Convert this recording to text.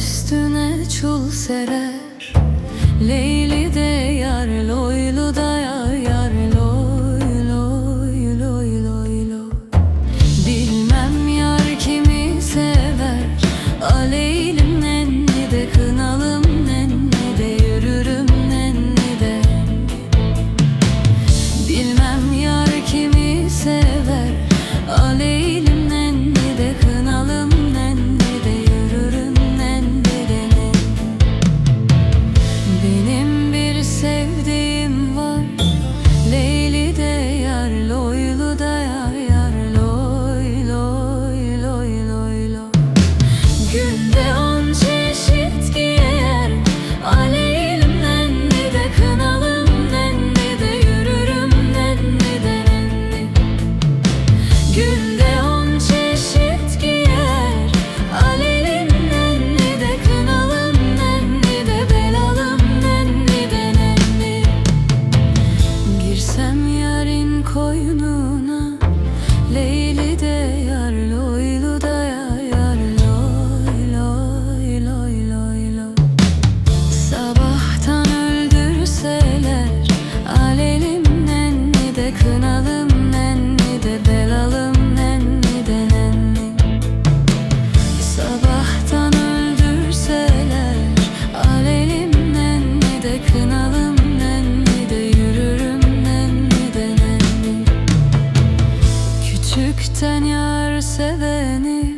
üstüne çul serer. Leyli de yar koynu Küçükten yar seveni